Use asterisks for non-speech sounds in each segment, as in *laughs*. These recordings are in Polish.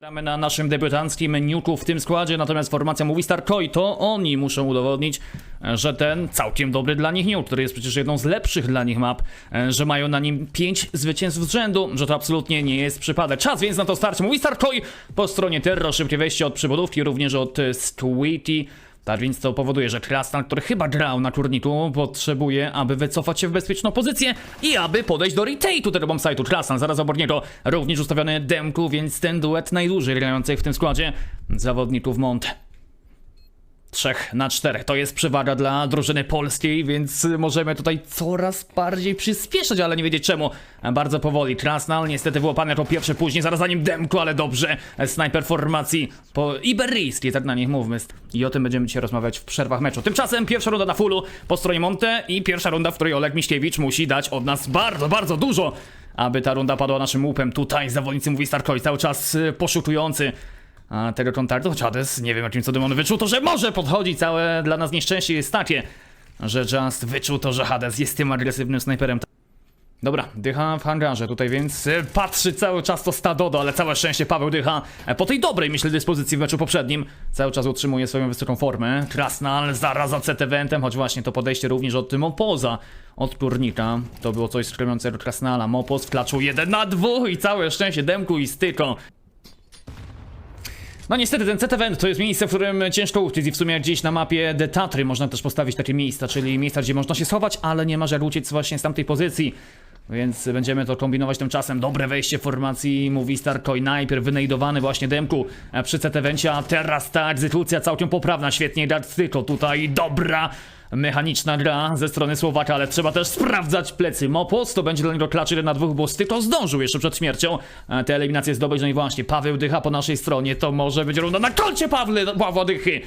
Gramy na naszym debiutanckim Nuku w tym składzie, natomiast formacja mówi Starkoi, to oni muszą udowodnić, że ten całkiem dobry dla nich Nuke, który jest przecież jedną z lepszych dla nich map, że mają na nim 5 zwycięstw z rzędu, że to absolutnie nie jest przypadek. Czas więc na to starcie. Mówi Starkoi po stronie Terro, szybkie wejście od przybudówki, również od Sweetie. Tak więc to powoduje, że Krasnal, który chyba grał na turniku, potrzebuje, aby wycofać się w bezpieczną pozycję i aby podejść do retake'u tego bombsite'u. Krasnal zaraz obok niego również ustawiony Demku, więc ten duet najdłużej grających w tym składzie zawodników Mont. Trzech na czterech. To jest przewaga dla drużyny polskiej, więc możemy tutaj coraz bardziej przyspieszać, ale nie wiedzieć czemu. Bardzo powoli. Krasnal niestety wyłapany jako pierwszy później, zaraz za nim Demku, ale dobrze. Snajper formacji po iberyjskiej, tak na nich mówmy. I o tym będziemy dzisiaj rozmawiać w przerwach meczu. Tymczasem pierwsza runda na fullu po stronie Monte i pierwsza runda, w której Oleg Miśkiewicz musi dać od nas bardzo, bardzo dużo, aby ta runda padła naszym łupem. Tutaj zawodnicy mówi Starkowi cały czas poszukujący tego kontaktu, choć Hades, nie wiem jakim cudem on wyczuł to, że może podchodzić, całe dla nas nieszczęście jest takie, że Just wyczuł to, że Hades jest tym agresywnym snajperem. Dobra, dycha w hangarze tutaj, więc e, patrzy cały czas to Stadodo, ale całe szczęście Paweł dycha e, po tej dobrej, myślę, dyspozycji w meczu poprzednim. Cały czas utrzymuje swoją wysoką formę. Krasnal zaraz za CT Wentem, choć właśnie to podejście również od Mopoza, od Turnika. To było coś skremującego Krasnala. Mopos wklaczył jeden na dwóch i całe szczęście Demku i Styko. No niestety ten CT Event to jest miejsce, w którym ciężko uciec i w sumie gdzieś na mapie The Tatry można też postawić takie miejsca, czyli miejsca, gdzie można się schować, ale nie ma jak uciec właśnie z tamtej pozycji. Więc będziemy to kombinować tymczasem. Dobre wejście w formacji, mówi Starkoi. Najpierw wynejdowany właśnie Demku przy CT Evencie, a teraz ta egzekucja całkiem poprawna. Świetnie dać tylko tutaj. Dobra mechaniczna gra ze strony Słowaka, ale trzeba też sprawdzać plecy. Mopos to będzie dla niego klacz 1 na dwóch, bo Styko zdążył jeszcze przed śmiercią e, te eliminacje zdobyć. No i właśnie, Paweł dycha po naszej stronie. To może być runda na koncie Pawle, Pawła dychy.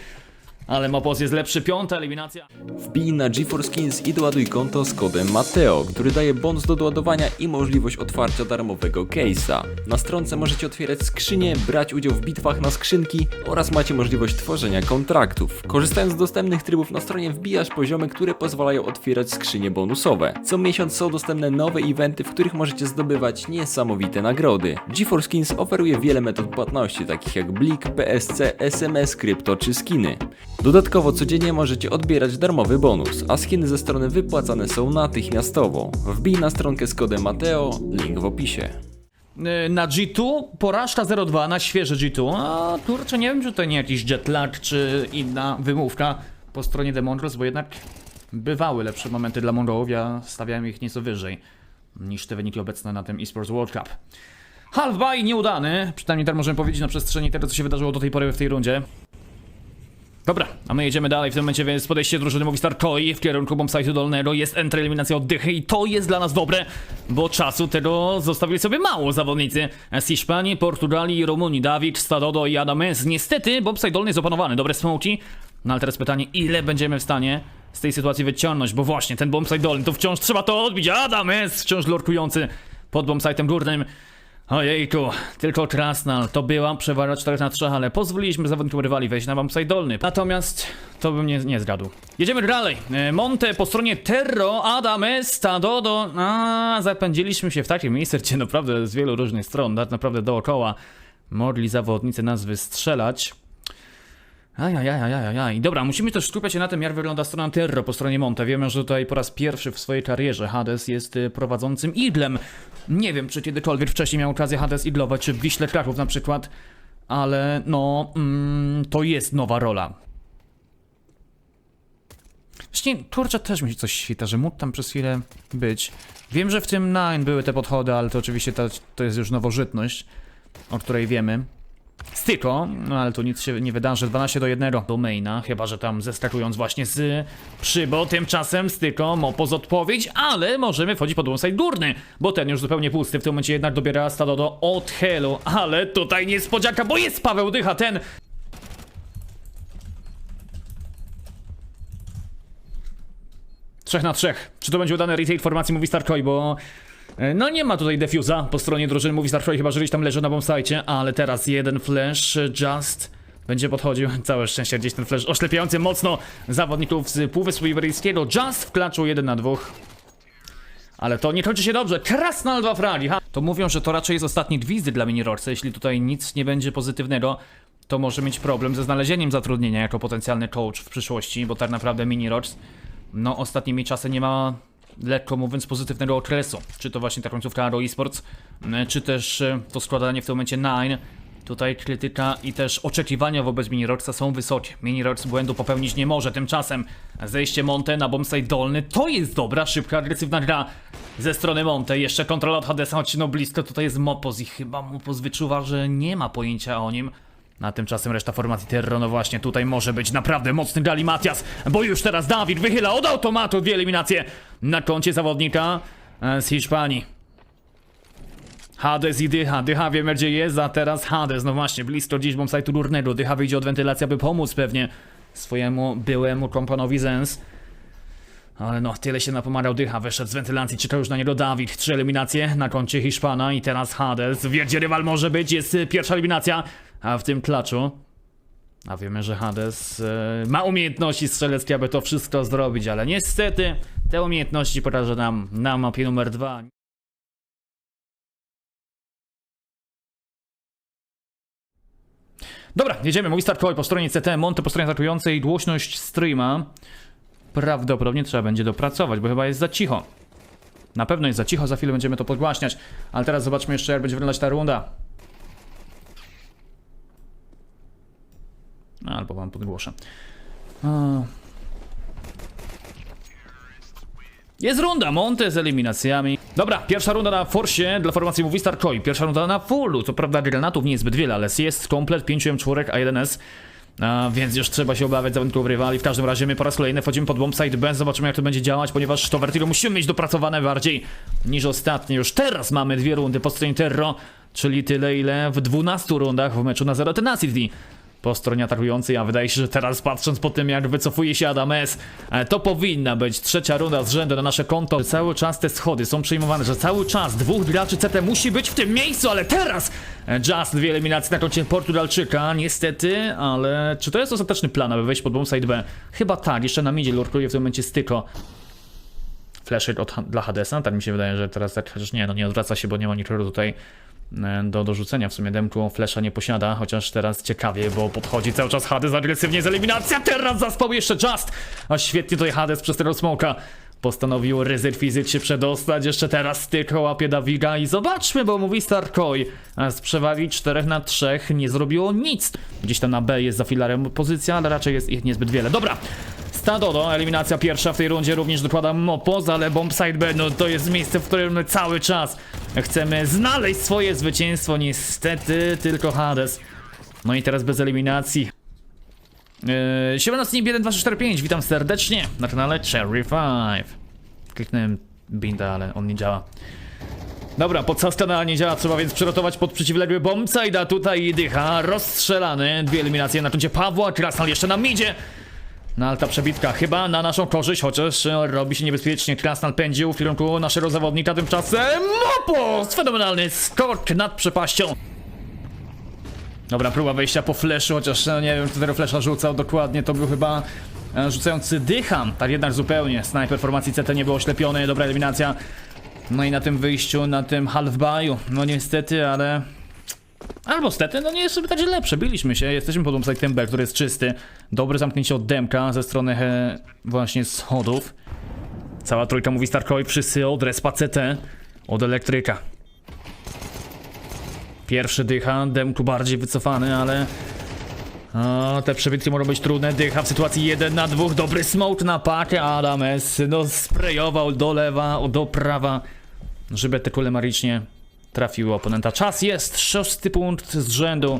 Ale Mopos jest lepszy, piąta eliminacja. Wbij na GeForce Skins i doładuj konto z kodem Mateo, który daje bonus do doładowania i możliwość otwarcia darmowego case'a. Na stronce możecie otwierać skrzynie, brać udział w bitwach na skrzynki oraz macie możliwość tworzenia kontraktów. Korzystając z dostępnych trybów na stronie wbijasz poziomy, które pozwalają otwierać skrzynie bonusowe. Co miesiąc są dostępne nowe eventy, w których możecie zdobywać niesamowite nagrody. GeForce Skins oferuje wiele metod płatności, takich jak Blik, PSC, SMS, krypto czy skiny. Dodatkowo codziennie możecie odbierać darmowy bonus, a skiny ze strony wypłacane są natychmiastowo. Wbij na stronkę z kodem Mateo, link w opisie. E, Na G2 porażka 0-2 na świeże G2. A kurczę, nie wiem, czy to nie jakiś jetlag, czy inna wymówka po stronie The bo jednak bywały lepsze momenty dla Mongołów. Ja stawiałem ich nieco wyżej niż te wyniki obecne na tym eSports World Cup. Half by nieudany, przynajmniej tak możemy powiedzieć na przestrzeni tego, co się wydarzyło do tej pory w tej rundzie. Dobra, a my jedziemy dalej. W tym momencie, więc podejście drużyny mówi Starkoi w kierunku bombsite'u dolnego, jest entry eliminacja oddychy i to jest dla nas dobre, bo czasu tego zostawili sobie mało zawodnicy. Z Hiszpanii, Portugalii i Rumunii, Dawid, Stadodo i Adamez. Niestety bombsite dolny jest opanowany, dobre smoki, no ale teraz pytanie, ile będziemy w stanie z tej sytuacji wyciągnąć, bo właśnie ten bombsite dolny, to wciąż trzeba to odbić, Adamez wciąż lurkujący pod bombsite'em górnym. Ojejku, tylko Krasnal, to była przewaga 4 na 3, ale pozwoliliśmy zawodnikom rywali wejść na bombsite dolny. Natomiast to bym nie, nie zgadł. Jedziemy dalej. E, Monte po stronie Terro, Adame, Stadodo. A, zapędziliśmy się w takie miejsce, gdzie naprawdę z wielu różnych stron, tak naprawdę dookoła mogli zawodnicy nas wystrzelać. Ajajajajajaj. Dobra, musimy też skupiać się na tym, jak wygląda strona Terro po stronie Monte. Wiemy, że tutaj po raz pierwszy w swojej karierze Hades jest y, prowadzącym idlem. Nie wiem, czy kiedykolwiek wcześniej miał okazję Hades idlować, czy w Wiśle Kraków na przykład, ale no, mm, to jest nowa rola. Właśnie, kurczę, też mi coś świta, że mógł tam przez chwilę być. Wiem, że w tym Nine były te podchody, ale to oczywiście to, to jest już nowożytność, o której wiemy. Styko, no ale tu nic się nie wydarzy, 12 do 1 do maina, chyba że tam zeskakując właśnie z przybo, tymczasem Styko, Mopos odpowiedź, ale możemy wchodzić pod side górny, bo ten już zupełnie pusty, w tym momencie jednak dobiera Stadodo od Helu, ale tutaj niespodzianka, bo jest Paweł Dycha, ten... Trzech na trzech. Czy to będzie udany retake formacji, mówi Starkoi, bo No nie ma tutaj defuza po stronie drużyny, mówi Starfrey, chyba że gdzieś tam leży na bombsite, ale teraz jeden flash, e, just będzie podchodził, *laughs* całe szczęście gdzieś ten flash oślepiający mocno zawodników z Półwyspu Iberyjskiego, just wklaczył jeden na dwóch. Ale to nie kończy się dobrze. Krasnal dwa fragi. Ha. To mówią, że to raczej jest ostatni gwizdy dla Minirorca. Jeśli tutaj nic nie będzie pozytywnego, to może mieć problem ze znalezieniem zatrudnienia jako potencjalny coach w przyszłości, bo tak naprawdę Minirorc no ostatnimi czasy nie ma lekko mówiąc pozytywnego okresu. Czy to właśnie ta końcówka Aro Esports, m, czy też e, to składanie w tym momencie Nine. Tutaj krytyka i też oczekiwania wobec Miniroxa są wysokie. Minirox błędu popełnić nie może. Tymczasem zejście Monte na bombsite dolny to jest dobra, szybka, agresywna gra ze strony Monte. Jeszcze kontrola od Hadesa, choć no blisko tutaj jest Mopos i chyba Mopos wyczuwa, że nie ma pojęcia o nim. A tymczasem reszta formacji Terro, no właśnie, tutaj może być naprawdę mocny Galimatias, bo już teraz Dawid wychyla od automatu dwie eliminacje na koncie zawodnika e, z Hiszpanii. Hades i Dycha. Dycha wiemy gdzie jest, a teraz Hades. No właśnie, blisko dziś bombsite'u górnego. Dycha wyjdzie od wentylacji, aby pomóc pewnie swojemu byłemu kompanowi Zens. Ale no, tyle się napomagał Dycha, wyszedł z wentylacji, czekał już na niego Dawid. Trzy eliminacje na koncie Hiszpana i teraz Hades. Wie gdzie rywal może być, jest y, pierwsza eliminacja, a w tym klaczu. A wiemy, że Hades e, ma umiejętności strzeleckie, aby to wszystko zrobić, ale niestety te umiejętności pokaże nam na mapie numer dwa. Dobra, jedziemy. Movistar Koi po stronie CT, Monte po stronie atakującej, głośność streama. Prawdopodobnie trzeba będzie dopracować, bo chyba jest za cicho. Na pewno jest za cicho, za chwilę będziemy to podgłaśniać. Ale teraz zobaczmy jeszcze, jak będzie wyglądać ta runda. Albo wam podgłoszę. A. Jest runda, Monte z eliminacjami. Dobra, pierwsza runda na Forsie dla formacji Movistar Koi. Pierwsza runda na fullu. Co prawda granatów nie jest zbyt wiele, ale jest komplet 5 M4, a 1S. A, więc już trzeba się obawiać zawodników rywali. W każdym razie my po raz kolejny wchodzimy pod bombsite B. Zobaczymy jak to będzie działać, ponieważ to Vertigo musimy mieć dopracowane bardziej niż ostatnio. Już teraz mamy dwie rundy po stronie Terro, czyli tyle ile w 12 rundach w meczu na Zero Tenacity po stronie atakującej, a wydaje się, że teraz patrząc po tym jak wycofuje się Adam S, e, to powinna być trzecia runda z rzędu na nasze konto. Cały czas te schody są przejmowane, że cały czas dwóch graczy CT musi być w tym miejscu, ale teraz e, Just dwie eliminacje na koncie Portugalczyka, niestety, ale czy to jest ostateczny plan, aby wejść pod bombsite B? Chyba tak, jeszcze na midzie lurkuje w tym momencie Styko. Flashlight od, dla Hadesa, tak mi się wydaje, że teraz tak, chociaż nie, no nie odwraca się, bo nie ma nikogo tutaj do dorzucenia. W sumie Demku Flasha nie posiada, chociaż teraz ciekawie, bo podchodzi cały czas Hades agresywnie z eliminacja, teraz zaspał jeszcze Just! A świetnie tutaj Hades przez tego smoka postanowił ryzyk fizyk się przedostać, jeszcze teraz styk łapie Dawiga i zobaczmy, bo mówi Starkoi a z przewagi 4 na 3 nie zrobiło nic. Gdzieś tam na B jest za filarem pozycja, ale raczej jest ich niezbyt wiele. Dobra, Stadodo, eliminacja pierwsza w tej rundzie również dokłada Mopos, ale Bombside B, no to jest miejsce, w którym cały czas chcemy znaleźć swoje zwycięstwo, niestety tylko Hades. No i teraz bez eliminacji. Yy, Siemano Snip 12345, witam serdecznie na kanale Cherry 5. Kliknąłem binda, ale on nie działa. Dobra, podsaskana nie działa, trzeba więc przygotować pod przeciwległy bombsite, a tutaj dycha rozstrzelany. Dwie eliminacje na koncie Pawła, Krasnal jeszcze na midzie. No ale ta przebitka chyba na naszą korzyść, chociaż e, robi się niebezpiecznie. Krasnal pędził w kierunku naszego zawodnika, tymczasem Mopos! Fenomenalny skok nad przepaścią. Dobra, próba wejścia po flashu, chociaż no, nie wiem, kto tego flasha rzucał dokładnie, to był chyba e, rzucający dycham, tak jednak zupełnie. Snajper formacji CT nie był oślepiony, dobra eliminacja. No i na tym wyjściu, na tym half baju, no niestety, ale... Albo stety, no nie jest sobie tak źle, przebiliśmy się, jesteśmy pod bombsite'em B, który jest czysty. Dobre zamknięcie od Demka ze strony he, właśnie schodów. Cała trójka mówi Starkowi przysy od respa CT, od elektryka. Pierwszy dycha, Demku bardziej wycofany, ale... O, te przebitki mogą być trudne. Dycha w sytuacji 1 na 2. Dobry smoke na pakę. Adam S. No sprayował do lewa, do prawa. Żeby te kule magicznie trafiły oponenta. Czas jest. Szósty punkt z rzędu.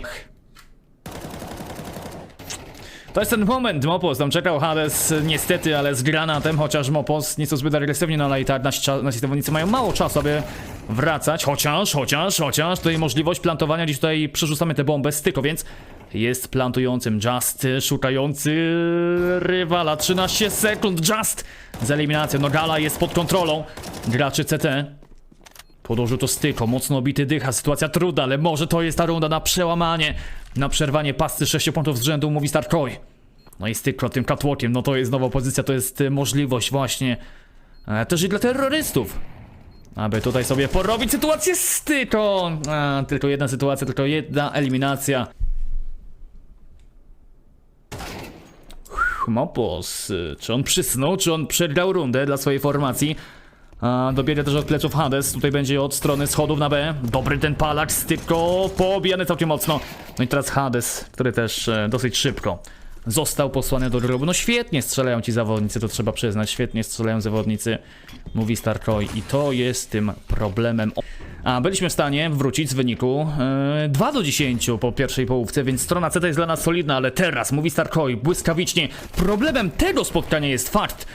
To jest ten moment, Mopos, tam czekał Hades, niestety, ale z granatem, chociaż Mopos nie są zbyt agresywnie, ale i tak nasi, nasi zawodnicy mają mało czasu, aby wracać, chociaż, chociaż, chociaż, tutaj możliwość plantowania, gdzieś tutaj przerzucamy tę bombę styko, więc jest plantującym Just, szukający rywala, 13 sekund, Just z eliminacją, no Gala jest pod kontrolą graczy CT. Podłożył to styko, mocno obity dycha, sytuacja trudna, ale może to jest ta runda na przełamanie, na przerwanie pasty 6 punktów z rzędu, mówi Starkoi. No i styko tym catwalkiem, no to jest nowa pozycja, to jest e, możliwość właśnie e, też i dla terrorystów. aby tutaj sobie porobić sytuację z Tyko. A, tylko jedna sytuacja, tylko jedna eliminacja. Mopos, czy on przysnął, czy on przegrał rundę dla swojej formacji? A, dobiega też od pleców Hades, tutaj będzie od strony schodów na B. Dobry ten palacz, Styko, poobijany całkiem mocno. No i teraz Hades, który też e, dosyć szybko został posłany do grobu. No świetnie strzelają ci zawodnicy, to trzeba przyznać, świetnie strzelają zawodnicy, mówi Starkroy i to jest tym problemem. A byliśmy w stanie wrócić z wyniku e, 2 do 10 po pierwszej połówce, więc strona C jest dla nas solidna, ale teraz, mówi Starkroy, błyskawicznie, problemem tego spotkania jest fakt,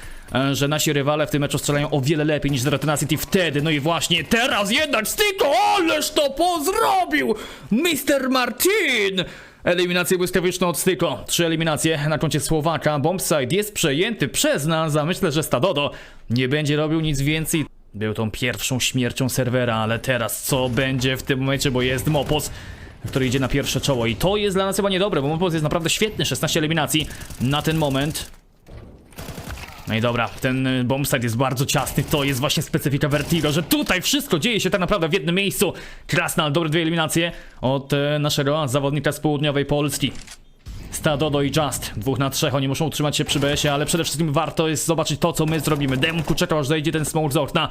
że nasi rywale w tym meczu strzelają o wiele lepiej niż Zero Tenacity wtedy. No i właśnie teraz jednak Styko, ależ to pozrobił! Mr. Martin! Eliminację błyskawiczną od Styko. Trzy eliminacje na koncie Słowaka. Bombside jest przejęty przez nas, a myślę, że Stadodo nie będzie robił nic więcej. Był tą pierwszą śmiercią serwera, ale teraz co będzie w tym momencie, bo jest Mopos, który idzie na pierwsze czoło i to jest dla nas chyba niedobre, bo Mopos jest naprawdę świetny, 16 eliminacji na ten moment. No i dobra, ten y, bombsite jest bardzo ciasny, to jest właśnie specyfika Vertigo, że tutaj wszystko dzieje się tak naprawdę w jednym miejscu. Krasnal, dobre dwie eliminacje od e, naszego zawodnika z południowej Polski. Stadodo i Just, dwóch na trzech, oni muszą utrzymać się przy BS-ie, ale przede wszystkim warto jest zobaczyć to, co my zrobimy. Demku czekał, aż zejdzie ten smoke z okna,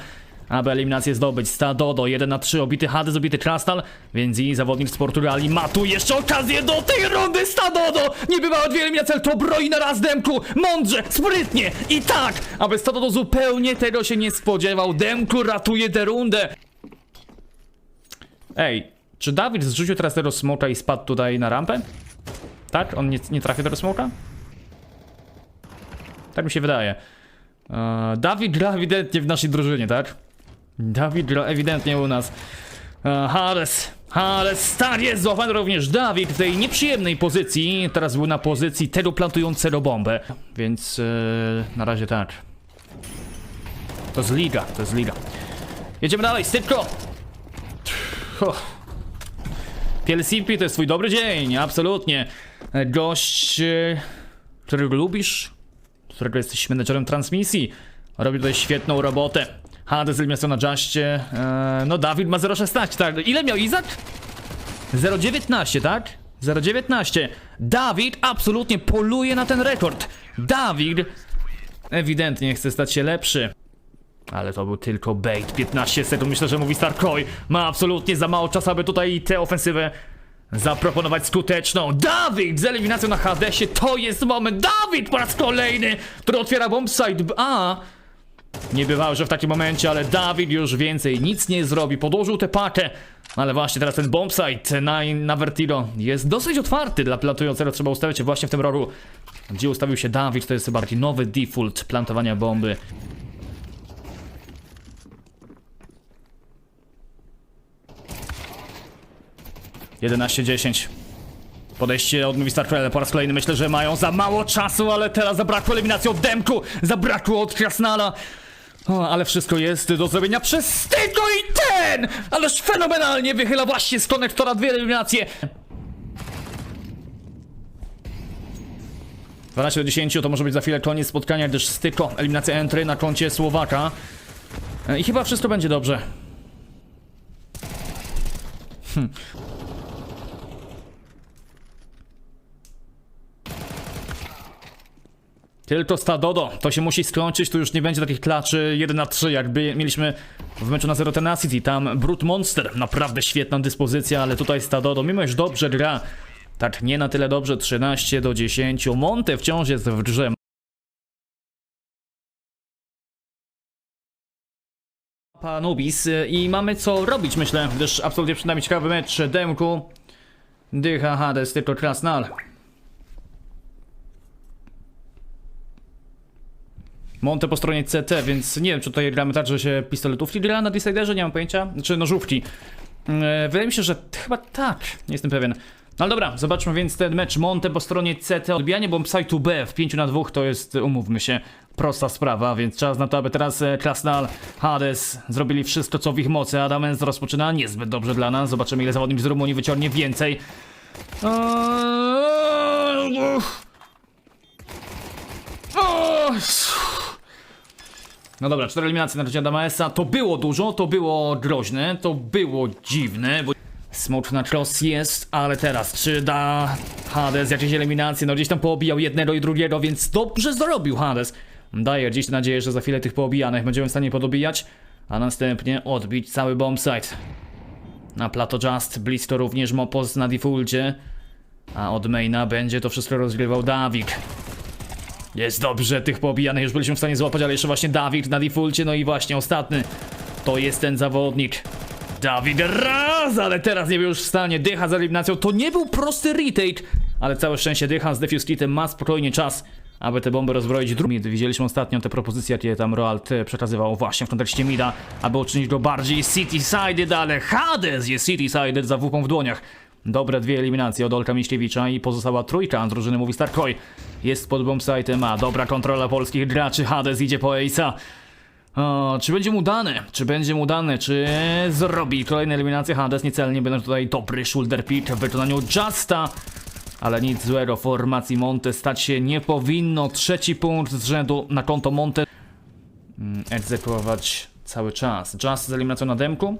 aby eliminację zdobyć. Stadodo, 1 na 3, obity Hades, obity Krasnal, więc i zawodnik z Portugalii ma tu jeszcze okazję do tej rundy. Stadodo, nie bywało dwie eliminacje, ale to broi na raz Demku, mądrze, sprytnie i tak, aby Stadodo zupełnie tego się nie spodziewał. Demku ratuje tę rundę. Ej, czy Dawid zrzucił teraz tego smoka i spadł tutaj na rampę? Tak? On nie, nie trafił tego smoka? Tak mi się wydaje. Eee, Dawid gra ewidentnie w naszej drużynie, tak? Dawid ewidentnie u nas. Eee, Hades. Hades, tak jest złapany również Dawid w tej nieprzyjemnej pozycji. Teraz był na pozycji tego plantującego bombę. Więc eee, na razie tak. To jest liga, to jest liga. Jedziemy dalej! Uff. PLCP to jest twój dobry dzień, absolutnie. E, Gość, e, którego lubisz, którego jesteś menedżerem transmisji, robi tutaj świetną robotę. Hades eliminacja na Justie, e, no Dawid ma 0,16, tak. Ile miał Izak? 0,19, tak? 0,19. Dawid absolutnie poluje na ten rekord. Dawid ewidentnie chce stać się lepszy. Ale to był tylko bait. 15 sekund. Myślę, że mówi Starkroy. Ma absolutnie za mało czasu, aby tutaj tę ofensywę zaproponować skuteczną. Dawid z eliminacją na Hadesie. To jest moment. Dawid po raz kolejny, który otwiera bombsite. A. Nie bywało, że w takim momencie, ale Dawid już więcej nic nie zrobi. Podłożył tę pakę. Ale właśnie teraz ten bombsite na, na Vertigo jest dosyć otwarty dla plantującego. Trzeba ustawić się właśnie w tym rogu, gdzie ustawił się Dawid. To jest chyba taki nowy default plantowania bomby. Jedenaście dziesięć. Podejście od Mówi Starkville po raz kolejny myślę, że mają za mało czasu, ale teraz zabrakło eliminacji od Demku, zabrakło od Krasnala. O, ale wszystko jest do zrobienia przez Styko i ten! Ależ fenomenalnie wychyla właśnie z konektora dwie eliminacje. 12 do 10 to może być za chwilę koniec spotkania, gdyż Styko, eliminacja entry na koncie Słowaka. E, I chyba wszystko będzie dobrze. Tylko Stadodo, to się musi skończyć, tu już nie będzie takich klaczy 1 na 3, jakby mieliśmy w meczu na Zero Tenacity, tam Brute Monster, naprawdę świetna dyspozycja, ale tutaj Stadodo, mimo iż dobrze gra, tak nie na tyle dobrze, 13 do 10, Monte wciąż jest w grze. Panubis y, i mamy co robić, myślę, gdyż absolutnie przed nami ciekawy mecz Demku, Dycha, Hades, tylko Krasnal. Monte po stronie CT, więc nie wiem, czy tutaj gramy tak, że się pistoletówki gra na Deciderze, nie mam pojęcia. Czy nożówki. E, wydaje mi się, że chyba tak, nie jestem pewien. No ale dobra, zobaczmy więc ten mecz Monte po stronie CT. Odbijanie bombsite'u B w 5 na 2 to jest, umówmy się, prosta sprawa, więc czas na to, aby teraz e, Krasnal, Hades zrobili wszystko, co w ich mocy. Adamens rozpoczyna niezbyt dobrze dla nas. Zobaczymy, ile zawodnik z Rumunii wyciągnie więcej. Eee, No dobra, cztery eliminacje na razie Adamesa. To było dużo, to było groźne, to było dziwne, bo smutna cross jest, ale teraz czy da Hades jakieś eliminacje? No gdzieś tam poobijał jednego i drugiego, więc dobrze zrobił Hades. Daję gdzieś nadzieję, że za chwilę tych poobijanych będziemy w stanie podobijać, a następnie odbić cały bombsite. Na Plato Just, blisko również Mopos na defaulcie, a od maina będzie to wszystko rozgrywał Dawik. Jest dobrze, tych poobijanych już byliśmy w stanie złapać, ale jeszcze właśnie Dawid na defaulcie, no i właśnie ostatni. To jest ten zawodnik. Dawid raz, ale teraz nie był już w stanie. Dycha z eliminacją. To nie był prosty retake, ale całe szczęście Dycha z Defuse Kitem ma spokojnie czas, aby te bomby rozbroić. Drugi widzieliśmy ostatnio te propozycje, jakie tam Roald e, przekazywał właśnie w kontekście Mida, aby uczynić go bardziej city-sided, ale Hades jest city-sided za wupą w dłoniach. Dobre dwie eliminacje od Olka Miśkiewicza i pozostała trójka drużyny mówi Starkoj. Jest pod bombsite'em, a dobra kontrola polskich graczy. Hades idzie po Ace'a. Czy będzie mu dane? Czy będzie mu dane? Czy zrobi kolejne eliminacje? Hades niecelnie będą tutaj dobry shoulder pick w wykonaniu Justa. Ale nic złego, formacji Monte stać się nie powinno. Trzeci punkt z rzędu na konto Monte. Mm, Egzekwować cały czas. Just z eliminacją na demku.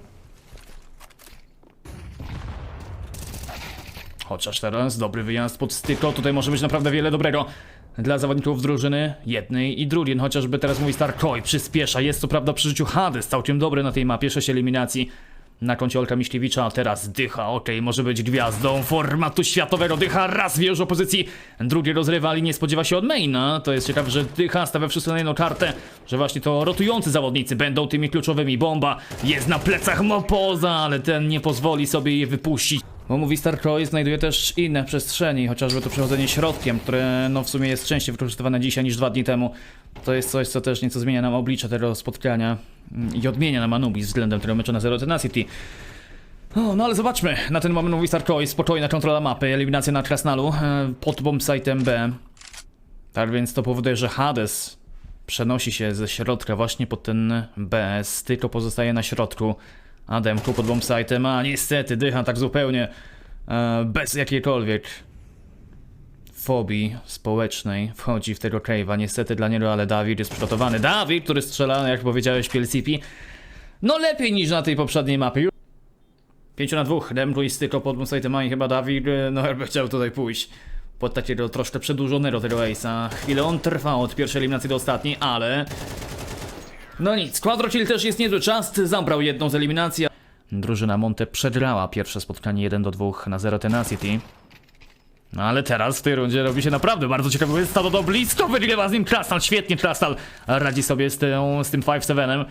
Chociaż teraz dobry wyjazd pod styko, tutaj może być naprawdę wiele dobrego dla zawodników drużyny jednej i drugiej. Chociażby teraz mówi Starkoj, przyspiesza, jest co prawda przy życiu Hades, całkiem dobry na tej mapie, 6 eliminacji na koncie Olka Miśkiewicza, a teraz dycha, okej, może być gwiazdą formatu światowego, dycha raz wie już o pozycji, drugi rozrywali, nie spodziewa się od maina, to jest ciekawe, że dycha stawia wszystko na jedną kartę, że właśnie to rotujący zawodnicy będą tymi kluczowymi, bomba jest na plecach Mopoza, ale ten nie pozwoli sobie je wypuścić. Bo mówi Starkroy znajduje też inne przestrzeni, chociażby to przechodzenie środkiem, które no w sumie jest częściej wykorzystywane dzisiaj niż dwa dni temu. To jest coś, co też nieco zmienia nam oblicze tego spotkania mm, i odmienia nam Anubis względem tego meczu na Zero Tenacity. O, no ale zobaczmy, na ten moment mówi Starkroy, spokojna kontrola mapy, eliminacja na Krasnalu e, pod bombsite'em B. Tak więc to powoduje, że Hades przenosi się ze środka właśnie pod ten B, tylko pozostaje na środku. Ademku pod bombsite'em, a niestety dycha tak zupełnie e, bez jakiejkolwiek fobii społecznej wchodzi w tego cave'a. Niestety dla niego, ale Dawid jest przygotowany. Dawid, który strzela, jak powiedziałeś, PLCP. No lepiej niż na tej poprzedniej mapie. 5 na 2, Demku i styko pod bombsite'em, i chyba Dawid, e, no jakby chciał tutaj pójść. Pod takiego troszkę przedłużonego tego Ace'a. Chwilę on trwa od pierwszej eliminacji do ostatniej, ale no nic, Quadrokill też jest niezły czas, zabrał jedną z eliminacji. Drużyna Monte przegrała pierwsze spotkanie 1 do 2 na Zero Tenacity. No ale teraz w tej rundzie robi się naprawdę bardzo ciekawe, bo jest to do blisko, wygrywa z nim Krasnal, świetnie Krasnal radzi sobie z, tą, z tym 5-7.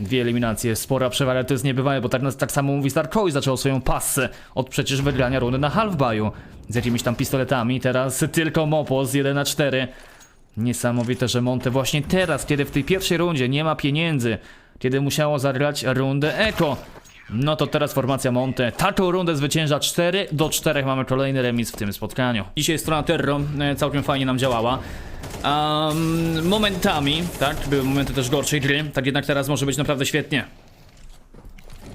Dwie eliminacje, spora przewaga, to jest niebywałe, bo tak, tak samo mówi Starkowi, zaczął swoją passę od przecież wygrania rundy na half-baju z jakimiś tam pistoletami, teraz tylko Mopos 1 na 4. Niesamowite, że Monte właśnie teraz, kiedy w tej pierwszej rundzie nie ma pieniędzy, kiedy musiało zagrać rundę Eko. No to teraz formacja Monte. Taką rundę zwycięża 4 do 4. Mamy kolejny remis w tym spotkaniu. Dzisiaj strona Terro e, całkiem fajnie nam działała. Um, momentami, tak, były momenty też gorszej gry, tak jednak teraz może być naprawdę świetnie.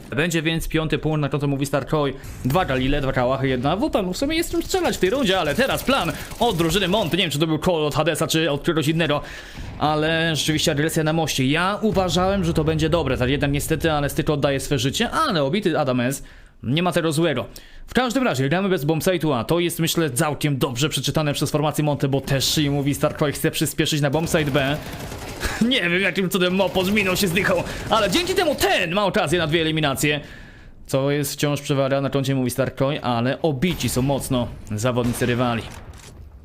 Będzie więc piąty punkt, na konto mówi Starkoj. Dwa Galile, dwa Kałachy, jedna WP. No w sumie jest czym strzelać w tej rundzie, ale teraz plan od drużyny Monty. Nie wiem, czy to był call od Hadesa, czy od kogoś innego, ale rzeczywiście agresja na moście. Ja uważałem, że to będzie dobre, tak jednak niestety, ale Styko oddaje swe życie, ale obity Adames nie ma tego złego. W każdym razie, gramy bez bombsite'u, a to jest myślę całkiem dobrze przeczytane przez formację Monty, bo też i mówi Starkoj chce przyspieszyć na bombsite B. *laughs* Nie wiem jakim cudem Mopo minął się zdychał, ale dzięki temu ten ma okazję na dwie eliminacje. Co jest wciąż przewaga na koncie mówi Starkoj, ale obici są mocno zawodnicy rywali.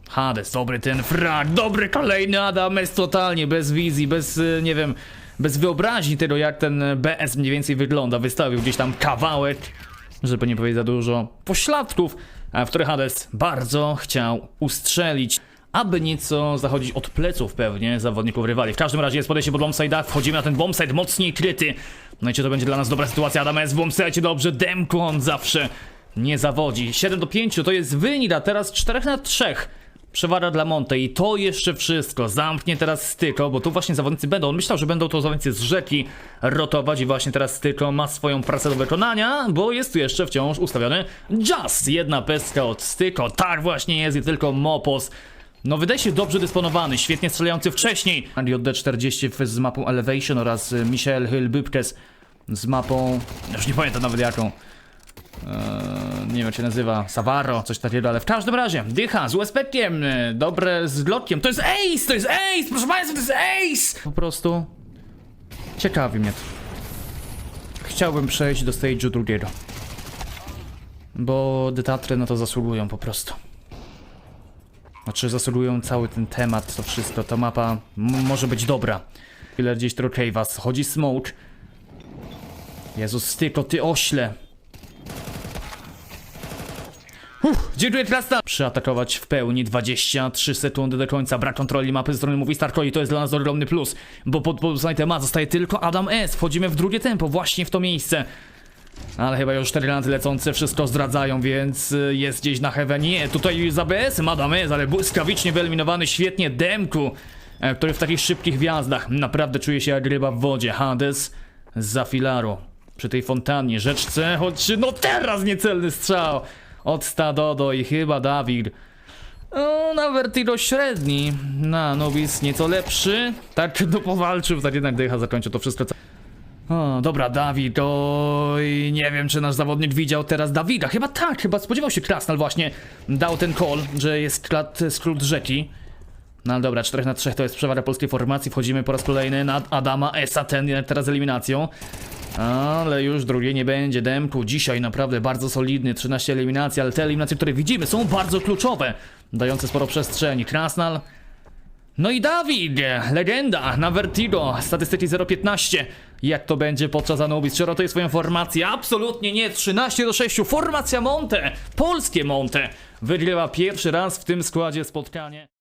Hades, dobry ten frag, dobry kolejny Adames, totalnie bez wizji, bez, y, nie wiem, bez wyobraźni tego jak ten BS mniej więcej wygląda. Wystawił gdzieś tam kawałek, żeby nie powiedzieć za dużo, pośladków, a w które Hades bardzo chciał ustrzelić. Aby nieco zachodzić od pleców pewnie zawodników rywali. W każdym razie jest podejście pod bombside'a, wchodzimy na ten bombside mocniej kryty. No i czy to będzie dla nas dobra sytuacja? Adam jest w bombsite, dobrze, Demku on zawsze nie zawodzi. 7 do 5 to jest wynik, teraz 4 na 3. Przewaga dla Monte i to jeszcze wszystko. Zamknie teraz styko, bo tu właśnie zawodnicy będą. On myślał, że będą to zawodnicy z rzeki rotować i właśnie teraz styko ma swoją pracę do wykonania, bo jest tu jeszcze wciąż ustawiony Just. Jedna pestka od styko. Tak właśnie jest i tylko Mopos No wydaje się dobrze dysponowany, świetnie strzelający wcześniej. Andy D40 z mapą Elevation oraz y, Michael Hill-Bypkes z mapą, już nie pamiętam nawet jaką. Eee, nie wiem jak się nazywa, Savaro, coś takiego, ale w każdym razie, dycha z USP-kiem, y, dobre z glotkiem, to jest ace, to jest ace, proszę państwa, to jest ace! Po prostu ciekawi mnie to. Chciałbym przejść do stage'u drugiego. Bo detatry na to zasługują po prostu. Znaczy zasługują cały ten temat, to wszystko, ta mapa może być dobra. Tyle gdzieś trochę was, chodzi smoke. Jezus, styko, ty ośle. Uff, dziękuję Krasta! Przyatakować w pełni 23 sekundy do końca. Brak kontroli mapy ze strony mówi Starko i to jest dla nas ogromny plus. Bo pod pod temat zostaje tylko Adam S. Wchodzimy w drugie tempo, właśnie w to miejsce. Ale chyba już 4 laty lecące wszystko zdradzają, więc y, jest gdzieś na heavenie. Tutaj z ABS-em Adam S, ale błyskawicznie wyeliminowany świetnie Demku, e, który w takich szybkich wjazdach naprawdę czuje się jak ryba w wodzie. Hades za filaru. Przy tej fontannie, rzeczce, choć no teraz niecelny strzał. Od Stadodo i chyba Dawid. No, na Vertigo średni, na Nobis nieco lepszy. Tak, *laughs* no powalczył, tak jednak dycha zakończył to wszystko. O, dobra, Dawid, oj, nie wiem, czy nasz zawodnik widział teraz Dawida. Chyba tak, chyba spodziewał się Krasnal właśnie. Dał ten call, że jest klat, skrót rzeki. No dobra, 4 na 3 to jest przewaga polskiej formacji. Wchodzimy po raz kolejny na Adama Esa, ten teraz eliminacją. Ale już drugie nie będzie. Demku dzisiaj naprawdę bardzo solidny, 13 eliminacji, ale te eliminacje, które widzimy są bardzo kluczowe, dające sporo przestrzeni. Krasnal no i Dawid, legenda na Vertigo, statystyki 0,15. Jak to będzie podczas Anubis? Czy rotuje swoją formację? Absolutnie nie, 13 do 6. Formacja Monte, polskie Monte, wygrywa pierwszy raz w tym składzie spotkanie.